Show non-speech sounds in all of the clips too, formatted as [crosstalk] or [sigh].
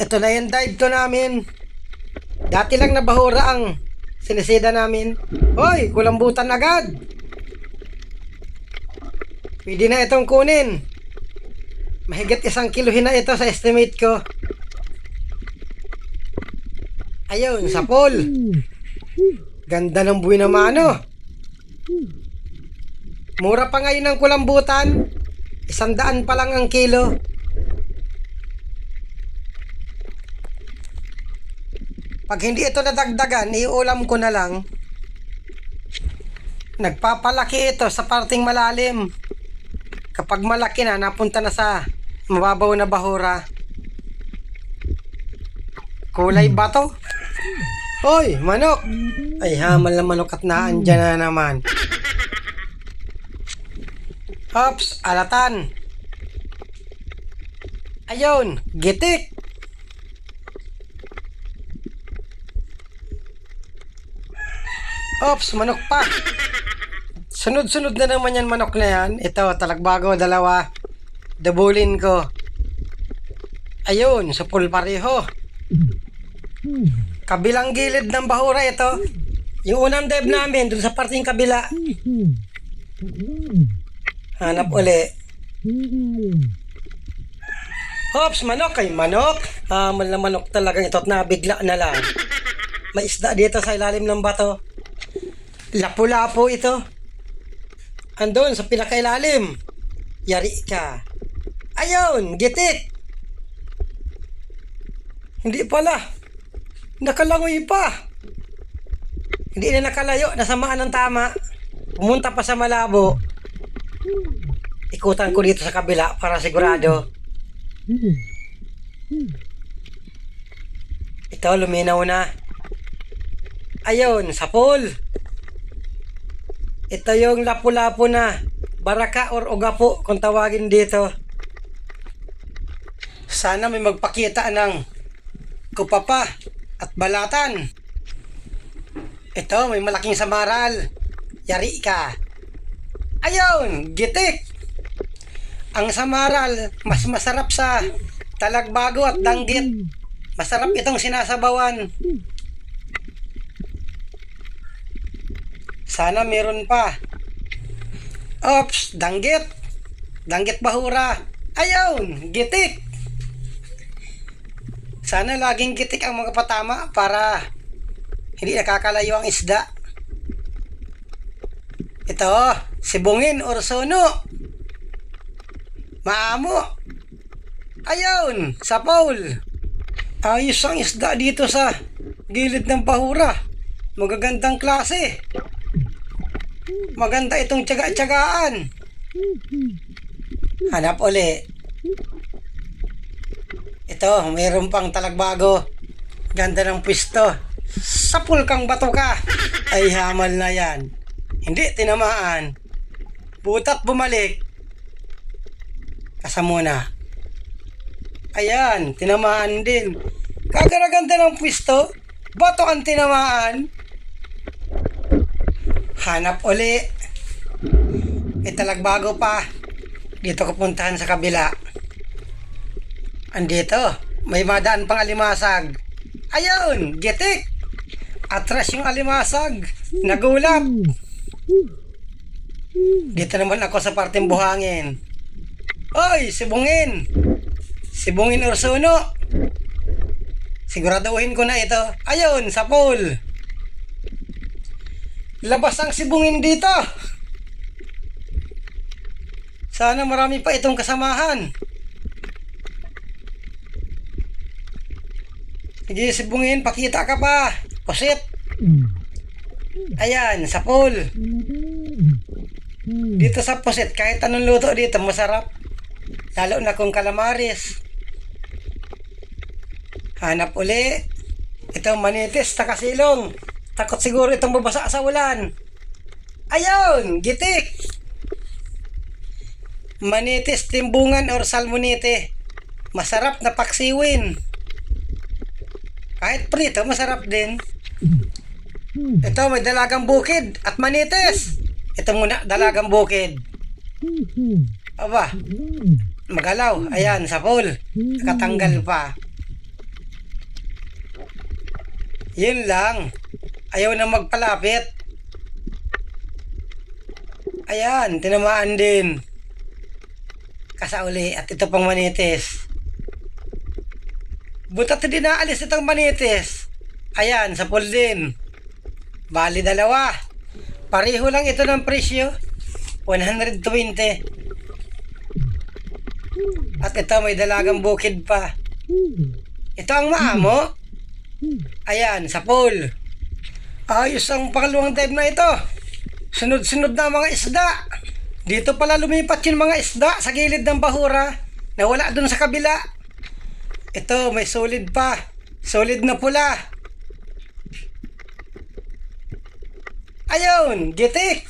Ito na yung dive to namin. Dati lang na bahura ang sinisida namin. Hoy, kulambutan agad. Pwede na itong kunin. Mahigit isang kilohin na ito sa estimate ko. Ayun, sa pool. Ganda ng buhay na mano. Mura pa ngayon ang kulambutan. Isang daan pa lang ang kilo. Pag hindi ito nadagdagan, iulam ko na lang. Nagpapalaki ito sa parting malalim. Kapag malaki na, napunta na sa mababaw na bahura. Kulay bato. Hoy, manok! Ay, hamal na manok at naandyan na naman. Ops, alatan. Ayun, gitik. Ops, manok pa. Sunod-sunod na naman yan manok na yan. Ito, talagbago, dalawa. Dabulin ko. Ayun, sa pool pareho. Kabilang gilid ng bahura ito. Yung unang dive namin, dun sa parting kabila. Hanap uli. Hops, manok kay manok. Na manok talaga ito at nabigla na lang. May isda dito sa ilalim ng bato. Lapu-lapo ito. Andun sa pinakailalim. Yari ka. Ayun, gitik. Hindi pala. Nakalangoy pa. Hindi na nakalayo. Nasamaan ng tama. Pumunta pa sa malabo. Ikutan ko dito sa kabila para sigurado. Ito, luminaw na. Ayun, sa pool. Ito yung lapu-lapu na baraka or ugapo kung tawagin dito. Sana may magpakita ng kupapa at balatan. Ito, may malaking samaral. Yari ka. Ayun, gitik. Ang samaral, mas masarap sa talagbago at danggit. Masarap itong sinasabawan. Sana meron pa. Ops, danggit. Danggit bahura. Ayun, gitik. Sana laging gitik ang mga patama para hindi nakakalayo ang isda. Ito, sibungin or sono. Maamo. Ayun, sa pool. Ayos ang isda dito sa gilid ng bahura. Magagandang klase. Maganda itong tsaga-tsagaan. Hanap uli. Ito, mayroon pang talagbago. Ganda ng pwisto. Sapul kang bato ka. Ay hamal na yan. Hindi tinamaan. Butat bumalik. Kasa muna. Ayan, tinamaan din. Kagaraganda ng pwisto. Bato ang tinamaan. Hanap uli. Italagbago pa. Dito ko puntahan sa kabila. Andito, may madaan pang alimasag. Ayun, gitik. Atras yung alimasag. Nagulat. Dito naman ako sa parteng buhangin. Oy, sibungin. Sibungin Ursuno. Siguraduhin ko na ito. Ayun, sa pool. Labas ang sibungin dito. Sana marami pa itong kasamahan. Sige, sibungin, pakita ka pa. Kusit. Ayan, sa pool. Dito sa pusit, kahit anong luto dito, masarap. Lalo na kung kalamaris. Hanap uli. Ito manitis, takasilong. Takot siguro itong babasa sa ulan. Ayun, gitik. Manitis, timbungan or salmonite. Masarap na paksiwin. Kahit prito, masarap din. Ito, may dalagang bukid at manitis. Ito muna, dalagang bukid. Aba, magalaw. Ayan, sa pool. Nakatanggal pa. Yun lang. Ayaw na magpalapit. Ayan, tinamaan din. Kasauli at ito pang manitis. Butat din naalis itong manitis. Ayan, sa pool din. Bali dalawa. Pareho lang ito ng presyo. 120. At ito may dalagang bukid pa. Ito ang maamo. Ayan, sa pool. Ayos ang pangalawang dive na ito. Sunod-sunod na mga isda. Dito pala lumipat yung mga isda sa gilid ng bahura. Nawala dun sa kabila. Ito, may solid pa. Solid na pula. Ayun, gitik.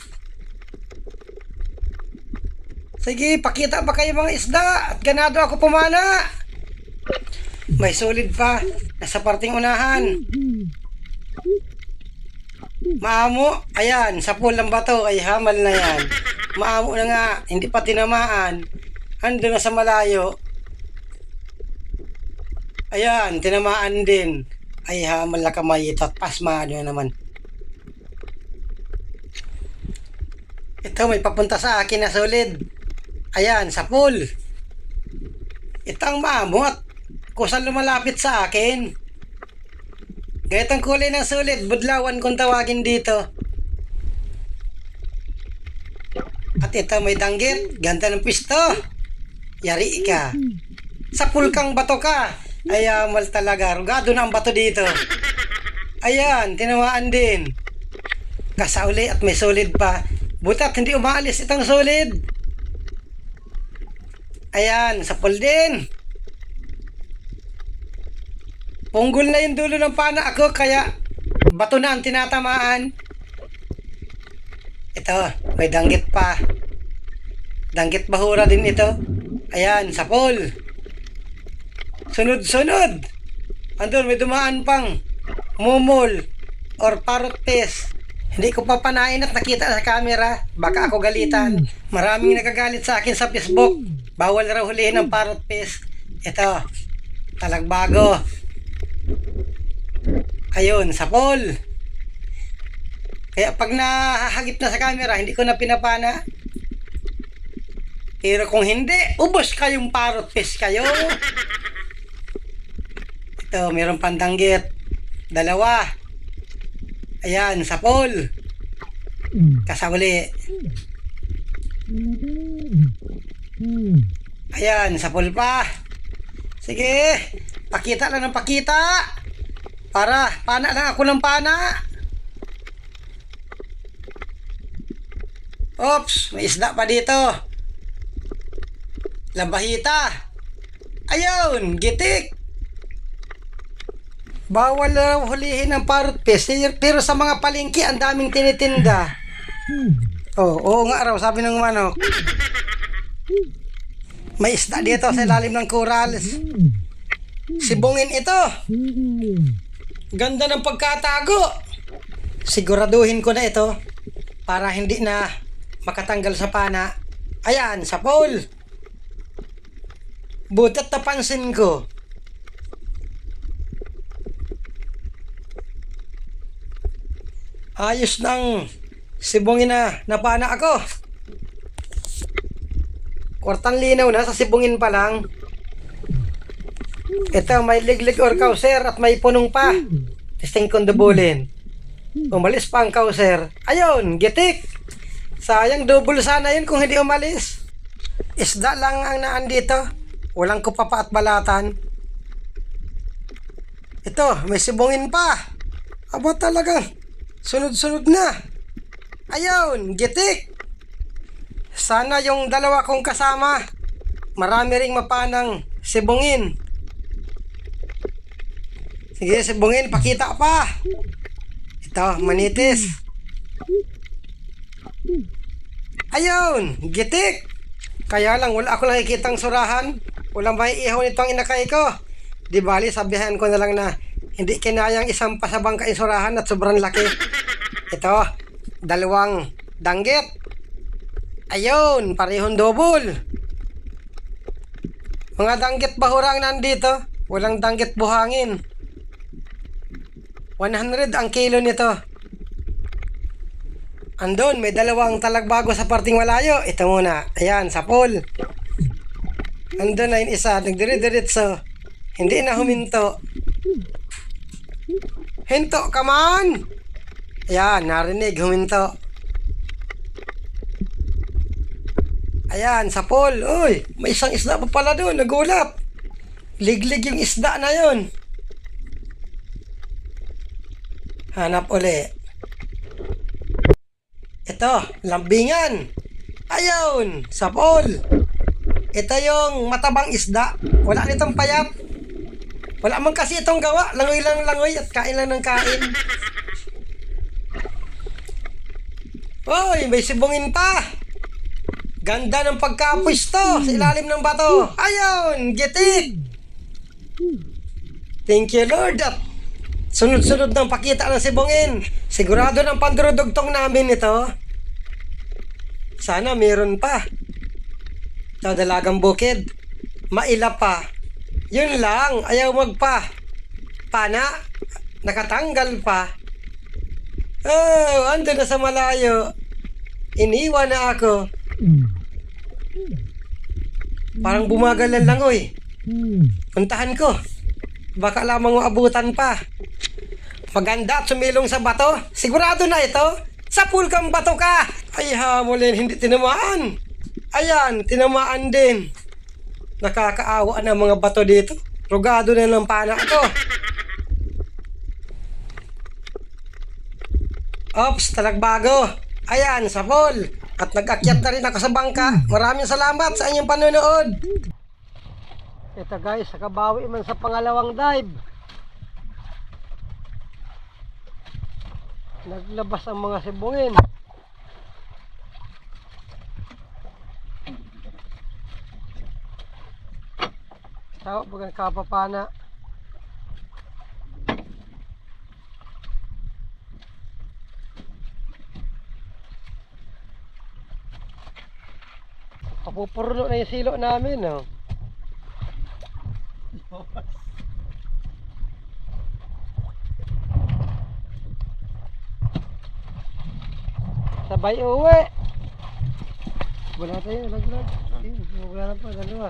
Sige, pakita pa kayo mga isda at ganado ako pumana. May solid pa. Nasa parting unahan. Maamo, ayan, sa pool ng bato ay hamal na yan. Maamo na nga, hindi pa tinamaan. Ando na sa malayo. Ayan, tinamaan din. Ay hamal na kamay ito at pasmado na naman. Ito, may papunta sa akin na solid. Ayan, sa pool. Ito ang maamo at kusang lumalapit sa akin. Ganitong kulay ng sulit, budlawan kung tawagin dito. At ito may danggit, ganda ng pisto. Yari ka. Sa pulkang bato ka. Ay, amal talaga. Rugado na ang bato dito. Ayan, tinamaan din. Kasauli at may solid pa. Butat, hindi umaalis itong solid. Ayan, sa pool din. Punggol na yung dulo ng pana ako kaya bato na ang tinatamaan. Ito, may danggit pa. Danggit bahura din ito. Ayan, sa pool. Sunod-sunod. Andun, may dumaan pang mumol or parrot fish. Hindi ko pa panain at nakita sa camera. Baka ako galitan. Maraming nagagalit sa akin sa Facebook. Bawal raw hulihin ng parrot fish. Ito, talagbago. Ayun, sa pool. Kaya pag nahahagip na sa camera, hindi ko na pinapana. Pero kung hindi, ubos kayong parrot fish kayo. [laughs] Ito, meron pandanggit. Dalawa. Ayan, sa pool. Kasauli. Ayan, sa pool pa. Sige, pakita lang ng pakita. Para, pana lang ako ng pana. Oops, may isda pa dito. Labahita. Ayun, gitik. Bawal na hulihin ng parrot fish. Pero sa mga palengke, ang daming tinitinda. Oh, oo nga raw, sabi ng manok. May isda dito sa ilalim ng corals. Sibungin ito. Ganda ng pagkatago. Siguraduhin ko na ito para hindi na makatanggal sa pana. Ayan, sa pole. Butat napansin ko. Ayos ng sibungin na napana ako. Kwartang linaw na sa sibungin pa lang. Ito, may liglig or kauser at may punong pa. Testing kong dubulin. Umalis pa ang kauser. Ayun, gitik. Sayang double sana yun kung hindi umalis. Isda lang ang naan dito. Walang kupapa at balatan. Ito, may sibungin pa. Aba talagang sunod-sunod na. Ayun, gitik. Sana yung dalawa kong kasama, marami ring mapanang sibungin. Sige, sibungin, pakita pa. Ito, manitis. Ayun, gitik. Kaya lang, wala ako nakikitang surahan. Walang may ihaw nito ang inakay ko. Di bali, sabihan ko na lang na hindi kinayang isang pasabang kaisurahan at sobrang laki. Ito, dalawang danggit. Ayun, parehong double. Mga danggit bahura ang nandito. Walang danggit buhangin. 100 ang kilo nito. Andon, may dalawang talagbago sa parting malayo. Ito muna. Ayan, sa pool. Andun na yung isa, nagdiri-diritso. Hindi na huminto. Hinto ka man! Ayan, narinig, huminto. Ayan, sa pool. Uy, may isang isda pa pala doon, nagulat. Liglig yung isda na yon. Hanap uli. Ito, lambingan. Ayun, sa pool. Ito yung matabang isda. Wala nitong payap. Wala man kasi itong gawa. Langoy lang langoy at kain lang ng kain. Hoy, may sibungin pa. Ganda ng pagkapwisto sa ilalim ng bato. Ayun, gitik. Thank you, Lord. At sunod-sunod ng pakita ng sibungin. Sigurado ng pandurudugtong namin ito. Sana meron pa. Sa dalagang bukid. Maila pa. Yun lang. Ayaw magpa. Pana. Nakatanggal pa. Oh, ando na sa malayo. Iniwan na ako. Parang bumagal ang langoy. Puntahan ko. Baka lamang maabutan pa. Maganda at sumilong sa bato. Sigurado na ito. Sa pool kang bato ka. Ay hamulin, hindi tinamaan. Ayan, tinamaan din. Nakakaawa na mga bato dito. Rugado na ng pana ko. Ops, talagbago. Ayan, sa pool. At nag-akyat na rin ako sa bangka. Maraming salamat sa inyong panonood. Ito guys, nakabawi man sa pangalawang dive. Naglabas ang mga sibungin. Tawag bagang kapapana. Kapupurlo na yung silo namin, no? Sabay uwi. Wala tayo, laglag. Wala na pa, dalawa.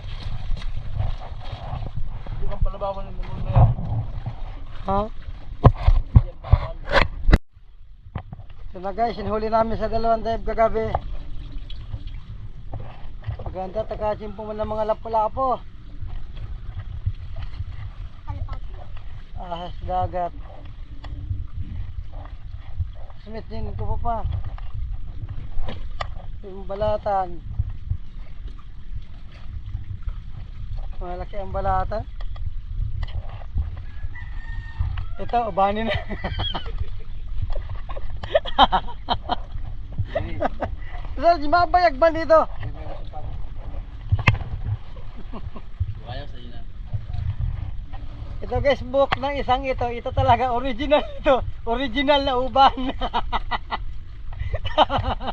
Hindi kang palabawan ng mga. Ha? So na guys, hinuli namin sa dalawang dive kagabi. Maganda, takachimpo mo ng mga lapu-lapo. Ahas dagat. Smith din ko pa pa. Yung balatan. Malaki ang balatan. Ito, ubani na. Sir, mabayag ba dito? Ito guys, book ng isang ito. Ito talaga original ito. Original na uban. [laughs]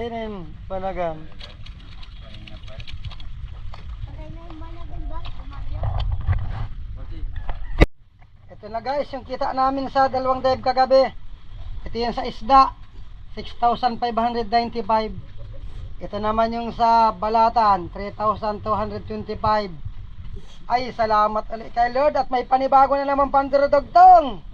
Yung panagan. Ito na guys, yung kita namin sa dalawang dive kagabi. Ito yung sa isda. 6,595. Ito naman yung sa balatan. 3,225. Ay, salamat ulit kay Lord at may panibago na naman pandurudugtong.